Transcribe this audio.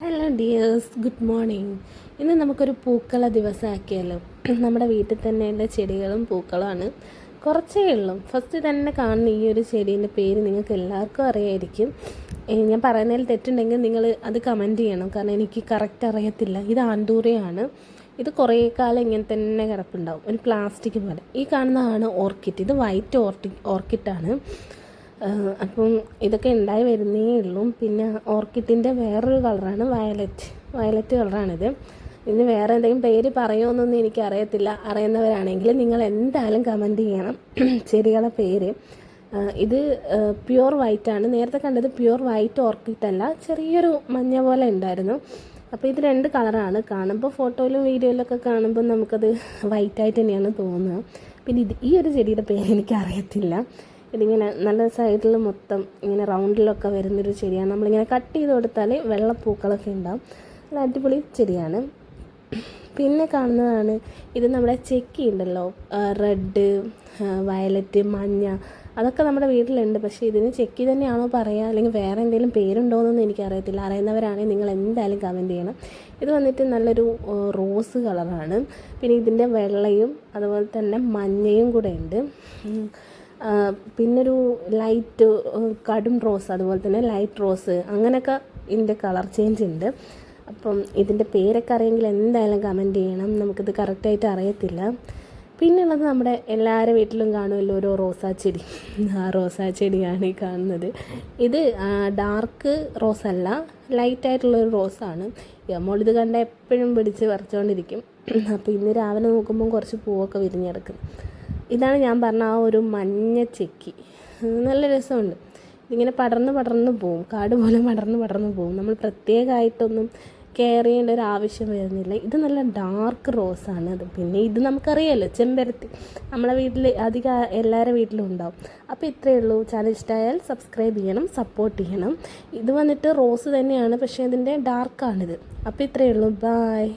Hello dears good morning ഇന്ന് നമുക്കൊരു പൂക്കള ദിവസമാക്കിയാലോ നമ്മുടെ വീട്ടിൽ തന്നെ തന്നെയുള്ള ചെടികളും പൂക്കളുമാണ്. കുറച്ചേ ഉള്ളൂ. ഫസ്റ്റ് തന്നെ കാണുന്ന ഈ ഒരു ചെടീന്റെ പേര് നിങ്ങൾക്ക് എല്ലാവർക്കും അറിയായിരിക്കും. ഞാൻ പറയുന്നതിൽ തെറ്റുണ്ടെങ്കിൽ നിങ്ങൾ അത് കമന്റ് ചെയ്യണം. കാരണം എനിക്ക് കറക്റ്റ് അറിയത്തില്ല. ഇത് ആന്തൂറിയാണ്. ഇത് കുറേ കാലം ഇങ്ങനെ തന്നെ കിടപ്പുണ്ടാവും. ഒരു പ്ലാസ്റ്റിക് പോലെ. ഈ കാണുന്നതാണ് ഓർക്കിഡ് ഇത് വൈറ്റ് ഓർട്ടി ഓർക്കിഡാണ് അപ്പം ഇതൊക്കെ ഉണ്ടായി വരുന്നേ ഉള്ളൂ. പിന്നെ ഓർക്കിഡിന്റെ വേറൊരു കളറാണ് വയലറ്റ്. വയലറ്റ് കളറാണിത്. ഇതിന് വേറെ എന്തെങ്കിലും പേര് പറയുമോന്നൊന്നും എനിക്ക് അറിയത്തില്ല അറിയുന്നവരാണെങ്കിൽ നിങ്ങൾ എന്തായാലും കമന്റ് ചെയ്യണം. ചെടികളുടെ പേര്. ഇത് പ്യുവർ വൈറ്റ് ആണ്. നേരത്തെ കണ്ടത് പ്യുവർ വൈറ്റ് ഓർക്കിഡ് അല്ല. ചെറിയൊരു മഞ്ഞ പോലെ ഉണ്ടായിരുന്നു. അപ്പോൾ ഇത് രണ്ട് കളറാണ്. കാണുമ്പോൾ ഫോട്ടോയിലും വീഡിയോയിലൊക്കെ കാണുമ്പോൾ നമുക്കത് വൈറ്റ് ആയിട്ട് തന്നെയാണ് തോന്നുക. പിന്നെ ഇത് ഈ ഒരു ചെടിയുടെ പേര് എനിക്ക് അറിയത്തില്ല ഇതിങ്ങനെ നല്ല സൈഡിൽ മൊത്തം ഇങ്ങനെ റൗണ്ടിലൊക്കെ വരുന്നൊരു ചെടിയാണ്. നമ്മളിങ്ങനെ കട്ട് ചെയ്ത് കൊടുത്താൽ വെള്ളപ്പൂക്കളൊക്കെ ഉണ്ടാവും. നല്ല അടിപൊളി ചെടിയാണ്. പിന്നെ കാണുന്നതാണ് ഇത് നമ്മുടെ ചെക്കി ഉണ്ടല്ലോ. റെഡ് വയലറ്റ് മഞ്ഞ അതൊക്കെ നമ്മുടെ വീട്ടിലുണ്ട്. പക്ഷേ ഇതിന് ചെക്കി തന്നെയാണോ പറയുക അല്ലെങ്കിൽ വേറെ എന്തെങ്കിലും പേരുണ്ടോ എന്നൊന്നും എനിക്കറിയത്തില്ല. അറിയുന്നവരാണെങ്കിൽ നിങ്ങൾ എന്തായാലും കമന്റ് ചെയ്യണം. ഇത് വന്നിട്ട് നല്ലൊരു റോസ് കളറാണ്. പിന്നെ ഇതിന്റെ വെള്ളയും അതുപോലെ തന്നെ മഞ്ഞയും കൂടെ ഉണ്ട്. പിന്നൊരു ലൈറ്റ് കടും റോസ് അതുപോലെ തന്നെ ലൈറ്റ് റോസ് അങ്ങനെയൊക്കെ ഇതിന്റെ കളർ ചേഞ്ച് ഉണ്ട്. അപ്പം ഇതിന്റെ പേരൊക്കെ അറിയെങ്കിൽ എന്തായാലും കമന്റ് ചെയ്യണം. നമുക്കിത് കറക്റ്റായിട്ട് അറിയത്തില്ല. പിന്നുള്ളത് നമ്മുടെ എല്ലാവരുടെ വീട്ടിലും കാണുമല്ലോ ഓരോ റോസാ ചെടി. ആ റോസാ ചെടിയാണ് ഈ കാണുന്നത്. ഇത് ഡാർക്ക് റോസ് അല്ല ലൈറ്റ് ആയിട്ടുള്ളൊരു റോസാണ് നമ്മളിത് കണ്ട എപ്പോഴും പിടിച്ച് പറിച്ചുകൊണ്ടിരിക്കും അപ്പോൾ ഇന്ന് രാവിലെ നോക്കുമ്പോൾ കുറച്ച് പൂവൊക്കെ വിരിഞ്ഞെടുക്കും ഇതാണ് ഞാൻ പറഞ്ഞ ആ ഒരു മഞ്ഞ ചെക്കി. നല്ല രസമുണ്ട്. ഇതിങ്ങനെ പടർന്ന് പടർന്ന് പോവും. കാട് പോലെ പടർന്ന് പടർന്ന് പോവും. നമ്മൾ പ്രത്യേകമായിട്ടൊന്നും കെയർ ചെയ്യേണ്ട ഒരു ആവശ്യം വരുന്നില്ല. ഇത് നല്ല ഡാർക്ക് റോസാണ് അത്. പിന്നെ ഇത് നമുക്കറിയാമല്ലോ ചെമ്പരത്തി. നമ്മളെ വീട്ടിൽ അധികം എല്ലാവരുടെ വീട്ടിലും ഉണ്ടാവും. അപ്പോൾ ഇത്രയേ ഉള്ളൂ. ചാനൽ ഇഷ്ടമായാൽ സബ്സ്ക്രൈബ് ചെയ്യണം സപ്പോർട്ട് ചെയ്യണം. ഇത് വന്നിട്ട് റോസ് തന്നെയാണ് പക്ഷേ ഇതിന്റെ ഡാർക്കാണിത് അപ്പോൾ ഇത്രയേ ഉള്ളൂ. ബായ്